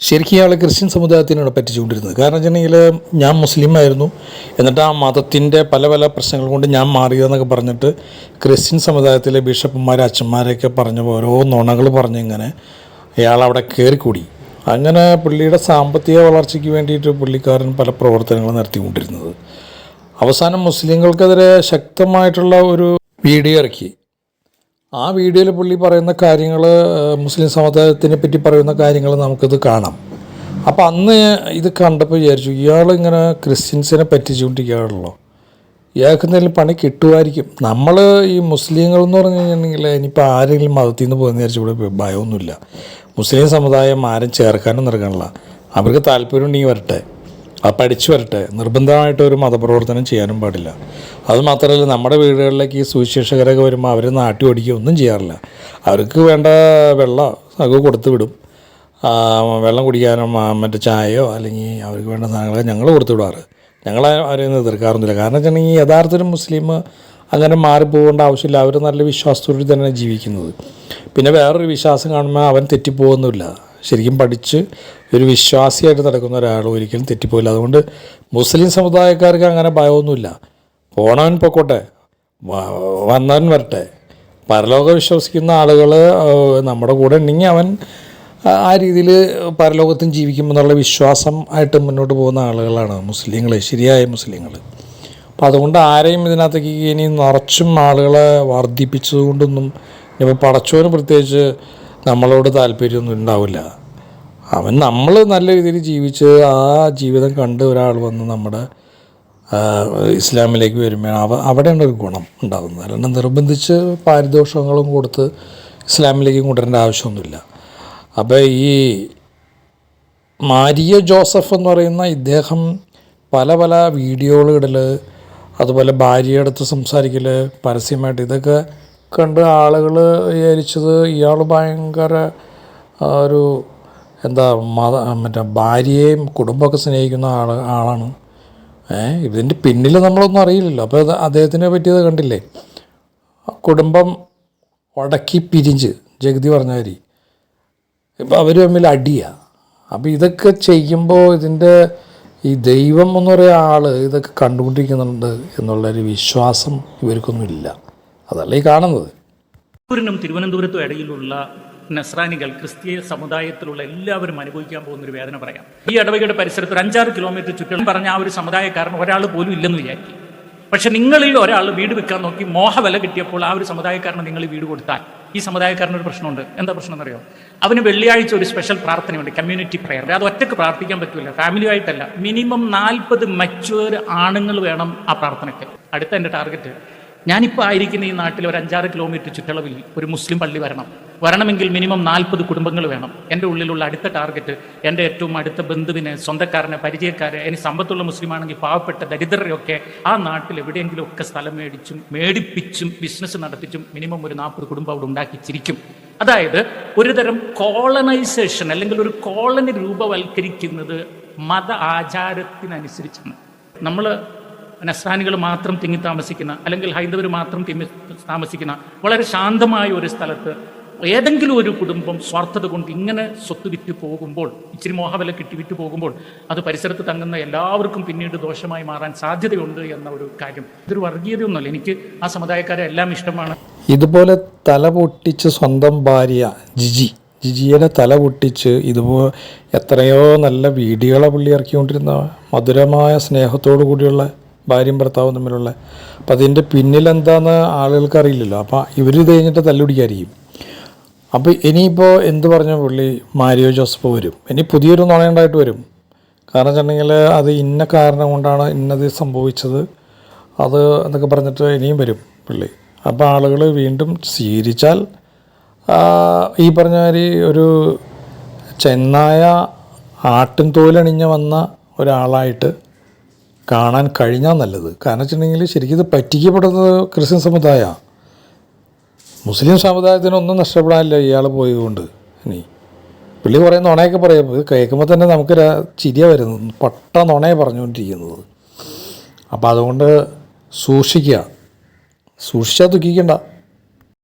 ശരിക്കും ഇയാൾ ക്രിസ്ത്യൻ സമുദായത്തിനാണ് പറ്റിച്ചുകൊണ്ടിരുന്നത്. കാരണം വെച്ചിട്ടുണ്ടെങ്കിൽ ഞാൻ മുസ്ലിം ആയിരുന്നു. എന്നിട്ട് ആ മതത്തിന്റെ പല പല പ്രശ്നങ്ങൾ കൊണ്ട് ഞാൻ മാറിയതെന്നൊക്കെ പറഞ്ഞിട്ട് ക്രിസ്ത്യൻ സമുദായത്തിലെ ബിഷപ്പുമാർ അച്ഛന്മാരെയൊക്കെ പറഞ്ഞ ഓരോ നുണകൾ പറഞ്ഞിങ്ങനെ ഇയാൾ അവിടെ കയറിക്കൂടി. അങ്ങനെ പുള്ളിയുടെ സാമ്പത്തിക വളർച്ചയ്ക്ക് വേണ്ടിയിട്ട് പുള്ളിക്കാരൻ പല പ്രവർത്തനങ്ങളും നടത്തിക്കൊണ്ടിരുന്നത്. അവസാനം മുസ്ലിങ്ങൾക്കെതിരെ ശക്തമായിട്ടുള്ള ഒരു വീഡിയോ ഇറക്കി. ആ വീഡിയോയിൽ പുള്ളി പറയുന്ന കാര്യങ്ങൾ മുസ്ലിം സമുദായത്തിനെ പറ്റി പറയുന്ന കാര്യങ്ങൾ നമുക്കിത് കാണാം. അപ്പോൾ അന്ന് ഇത് കണ്ടപ്പോൾ വിചാരിച്ചു ഇയാൾ ഇങ്ങനെ ക്രിസ്ത്യൻസിനെ പറ്റിച്ചുകൊണ്ടിരിക്കുകയാണല്ലോ. ഇയാൾക്ക് എന്തെങ്കിലും പണി കിട്ടുമായിരിക്കും. നമ്മൾ ഈ മുസ്ലിങ്ങൾ എന്ന് പറഞ്ഞു കഴിഞ്ഞിട്ടുണ്ടെങ്കിൽ ഇനിയിപ്പോൾ ആരെങ്കിലും മതത്തിൽ നിന്ന് പോകുന്ന വിചാരിച്ചു ഇവിടെ ഭയമൊന്നുമില്ല. മുസ്ലിം സമുദായം ആരും ചേർക്കാനും നിറക്കാനുള്ള അവർക്ക് താല്പര്യം ഉണ്ടെങ്കിൽ വരട്ടെ. അത് പഠിച്ചു വരട്ടെ. നിർബന്ധമായിട്ട് ഒരു മതപ്രവർത്തനം ചെയ്യാനും പാടില്ല. അതുമാത്രമല്ല നമ്മുടെ വീടുകളിലേക്ക് ഈ സുവിശേഷകരൊക്കെ വരുമ്പോൾ അവർ നാട്ടി ഓടിക്കുക ഒന്നും ചെയ്യാറില്ല. അവർക്ക് വേണ്ട വെള്ളം ഒക്കെ കൊടുത്തു വിടും. വെള്ളം കുടിക്കാനോ ആ, മറ്റേ ചായയോ അല്ലെങ്കിൽ അവർക്ക് വേണ്ട സാധനങ്ങളൊക്കെ ഞങ്ങൾ കൊടുത്തു വിടാറ്. ഞങ്ങൾ അവരെയൊന്നും എതിർക്കാറൊന്നുമില്ല. കാരണം വെച്ചിട്ടുണ്ടെങ്കിൽ യഥാർത്ഥത്തിൽ മുസ്ലിം അങ്ങനെ മാറിപ്പോകേണ്ട ആവശ്യമില്ല. അവർ നല്ല വിശ്വാസത്തോടെ തന്നെയാണ് ജീവിക്കുന്നത്. പിന്നെ വേറൊരു വിശ്വാസം കാണുമ്പോൾ അവൻ തെറ്റിപ്പോകുന്നില്ല ശരിക്കും പഠിച്ച് ഒരു വിശ്വാസിയായിട്ട് നടക്കുന്ന ഒരാൾ ഒരിക്കലും തെറ്റിപ്പോയില്ല. അതുകൊണ്ട് മുസ്ലിം സമുദായക്കാർക്ക് അങ്ങനെ ഭയമൊന്നുമില്ല. പോണവൻ പൊക്കോട്ടെ വന്നവൻ വരട്ടെ. പരലോകം വിശ്വസിക്കുന്ന ആളുകൾ നമ്മുടെ കൂടെ ഉണ്ടെങ്കിൽ അവൻ ആ- രീതിയിൽ പരലോകത്തും ജീവിക്കുമെന്നുള്ള വിശ്വാസം ആയിട്ട് മുന്നോട്ട് പോകുന്ന ആളുകളാണ് മുസ്ലിങ്ങൾ ശരിയായ മുസ്ലിങ്ങൾ അപ്പോൾ അതുകൊണ്ട് ആരെയും ഇതിനകത്തേക്ക് ഇനി നിറച്ചും ആളുകളെ വർദ്ധിപ്പിച്ചതുകൊണ്ടൊന്നും ഇപ്പോൾ പടച്ചോന് പ്രത്യേകിച്ച് നമ്മളോട് താല്പര്യമൊന്നും ഉണ്ടാവില്ല. അവൻ നമ്മൾ നല്ല രീതിയിൽ ജീവിച്ച് ആ ജീവിതം കണ്ട് ഒരാൾ വന്ന് നമ്മുടെ ഇസ്ലാമിലേക്ക് വരുമ്പോൾ അവ അവിടെയാണ് ഒരു ഗുണം ഉണ്ടാകുന്നത് അല്ലാണ്ട് നിർബന്ധിച്ച് പാരിതോഷങ്ങളും കൊടുത്ത് ഇസ്ലാമിലേക്ക് കൊണ്ടുവരേണ്ട ആവശ്യമൊന്നുമില്ല. അപ്പോൾ ഈ മാരിയ ജോസഫ് എന്ന് പറയുന്ന ഇദ്ദേഹം പല പല വീഡിയോകളിടൽ അതുപോലെ ഭാര്യയുടെ അടുത്ത് സംസാരിക്കൽ പരസ്യമായിട്ട് ഇതൊക്കെ കണ്ട് ആളുകൾ വിചാരിച്ചത് ഇയാൾ ഭയങ്കര ഒരു എന്താ മത മറ്റേ ഭാര്യയെയും കുടുംബമൊക്കെ സ്നേഹിക്കുന്ന ആൾ ആളാണ്. ഏഹ് ഇതിന്റെ പിന്നിൽ നമ്മളൊന്നും അറിയില്ലല്ലോ. അപ്പോൾ അദ്ദേഹത്തിനെ പറ്റിയത് കണ്ടില്ലേ? കുടുംബം ഉടക്കി പിരിഞ്ച് ജഗതി പറഞ്ഞ ഇപ്പം അവർ തമ്മിൽ അടിയാണ് അപ്പോൾ ഇതൊക്കെ ചെയ്യുമ്പോൾ ഇതിന്റെ ഈ ദൈവം എന്ന് പറയുന്ന ആൾ ഇതൊക്കെ കണ്ടുകൊണ്ടിരിക്കുന്നുണ്ട് എന്നുള്ളൊരു വിശ്വാസം ഇവർക്കൊന്നുമില്ല. അതല്ല ഈ കാണുന്നത്. തിരുവനന്തപുരനും തിരുവനന്തപുരത്തും ഇടയിലുള്ള നസ്രാനികൾ ക്രിസ്തീയ സമുദായത്തിലുള്ള എല്ലാവരും അനുഭവിക്കാൻ പോകുന്ന ഒരു വേദന പറയാം. ഈ ഇടവകയുടെ പരിസരത്ത് ഒരു അഞ്ചാറ് കിലോമീറ്റർ ചുറ്റും പറഞ്ഞ ആ ഒരു സമുദായക്കാരൻ ഒരാൾ പോലും ഇല്ലെന്ന് വിചാരിക്കും. പക്ഷെ നിങ്ങളിൽ ഒരാൾ വീട് വെക്കാൻ നോക്കി മോഹവില കിട്ടിയപ്പോൾ ആ ഒരു സമുദായക്കാരന് നിങ്ങൾ വീട് കൊടുത്താൽ ഈ സമുദായക്കാരന് ഒരു പ്രശ്നമുണ്ട്. എന്താ പ്രശ്നം എന്നറിയോ അവന് വെള്ളിയാഴ്ച ഒരു സ്പെഷ്യൽ പ്രാർത്ഥനയുണ്ട് കമ്മ്യൂണിറ്റി പ്രെയർ അത് ഒറ്റയ്ക്ക് പ്രാർത്ഥിക്കാൻ പറ്റില്ല ഫാമിലിയായിട്ടല്ല മിനിമം നാൽപ്പത് മച്ചുവർ ആണുങ്ങൾ വേണം ആ പ്രാർത്ഥനയ്ക്ക്. അടുത്ത എന്റെ ടാർഗറ്റ് ഞാനിപ്പോൾ ആയിരിക്കുന്ന ഈ നാട്ടിൽ ഒരു അഞ്ചാറ് കിലോമീറ്റർ ചുറ്റളവിൽ ഒരു മുസ്ലിം പള്ളി വരണം. വരണമെങ്കിൽ മിനിമം നാൽപ്പത് കുടുംബങ്ങൾ വേണം. എന്റെ ഉള്ളിലുള്ള അടുത്ത ടാർഗറ്റ് എന്റെ ഏറ്റവും അടുത്ത ബന്ധുവിനെ സ്വന്തക്കാരനെ പരിചയക്കാരെ ഇനി സമ്പത്തുള്ള മുസ്ലിമാണെങ്കിൽ പാവപ്പെട്ട ദരിദ്രരെയൊക്കെ ആ നാട്ടിൽ എവിടെയെങ്കിലും ഒക്കെ സ്ഥലം മേടിച്ചും മേടിപ്പിച്ചും ബിസിനസ് നടത്തിച്ചും മിനിമം ഒരു നാൽപ്പത് കുടുംബം അവിടെ ഉണ്ടാക്കിച്ചിരിക്കും. അതായത് ഒരുതരം കോളനൈസേഷൻ അല്ലെങ്കിൽ ഒരു കോളനി രൂപവൽക്കരിക്കുന്നത് മത ആചാരത്തിനനുസരിച്ചാണ്. നമ്മൾ നസ്രാനികൾ മാത്രം തിങ്ങി താമസിക്കുന്ന അല്ലെങ്കിൽ ഹൈന്ദവർ മാത്രം തിങ്ങി താമസിക്കുന്ന വളരെ ശാന്തമായ ഒരു സ്ഥലത്ത് ഏതെങ്കിലും ഒരു കുടുംബം സ്വാർത്ഥത കൊണ്ട് ഇങ്ങനെ സ്വത്ത് വിറ്റ് പോകുമ്പോൾ ഇച്ചിരി മോഹവില കിട്ടി വിറ്റ് പോകുമ്പോൾ അത് പരിസരത്ത് തങ്ങുന്ന എല്ലാവർക്കും പിന്നീട് ദോഷമായി മാറാൻ സാധ്യതയുണ്ട് എന്ന ഒരു കാര്യം. ഇതൊരു വർഗീയതയൊന്നുമല്ല. എനിക്ക് ആ സമുദായക്കാരെ എല്ലാം ഇഷ്ടമാണ്. ഇതുപോലെ തല പൊട്ടിച്ച് സ്വന്തം ഭാര്യ ജിജി ജിജിയുടെ തല പൊട്ടിച്ച് ഇതുപോലെ എത്രയോ നല്ല വീഡിയോകളെ പുള്ളി ഇറക്കിക്കൊണ്ടിരുന്ന മധുരമായ സ്നേഹത്തോടു കൂടിയുള്ള ഭാര്യയും ഭർത്താവും തമ്മിലുള്ള. അപ്പം അതിന്റെ പിന്നിലെന്താന്ന് ആളുകൾക്ക് അറിയില്ലല്ലോ അപ്പോൾ ഇവർ ഇത് കഴിഞ്ഞിട്ട് തല്ലുപിടിക്കായിരിക്കും. അപ്പോൾ ഇനിയിപ്പോൾ എന്ത് പറഞ്ഞ പുള്ളി? മാരിയോ ജോസഫ് വരും. ഇനി പുതിയൊരു നുണയുണ്ടായിട്ട് വരും. കാരണം വെച്ചിട്ടുണ്ടെങ്കിൽ അത് ഇന്ന കാരണം കൊണ്ടാണ് ഇന്നത് സംഭവിച്ചത്. അത് എന്നൊക്കെ പറഞ്ഞിട്ട് ഇനിയും വരും പുള്ളി. അപ്പോൾ ആളുകൾ വീണ്ടും സ്വീകരിച്ചാൽ ഈ പറഞ്ഞ മാതിരി ഒരു ചെന്നായ ആട്ടിൻ തോലണിഞ്ഞ് വന്ന ഒരാളായിട്ട് കാണാൻ കഴിഞ്ഞാൽ നല്ലത്. കാരണം വെച്ചിട്ടുണ്ടെങ്കിൽ ശരിക്കും ഇത് പറ്റിക്കപ്പെടുന്നത് ക്രിസ്ത്യൻ സമുദായമാണ് മുസ്ലിം സമുദായത്തിനൊന്നും നഷ്ടപ്പെടാനില്ല ഇയാൾ പോയതുകൊണ്ട്. ഇനി പുള്ളി കുറേ നുണയൊക്കെ പറയും. ഇത് കേൾക്കുമ്പോൾ തന്നെ നമുക്ക് ചിരിയ വരുന്നു പട്ട നുണയെ പറഞ്ഞുകൊണ്ടിരിക്കുന്നത്. അപ്പോൾ അതുകൊണ്ട് സൂക്ഷിക്കുക. സൂക്ഷിച്ചാൽ ദുഃഖിക്കണ്ട.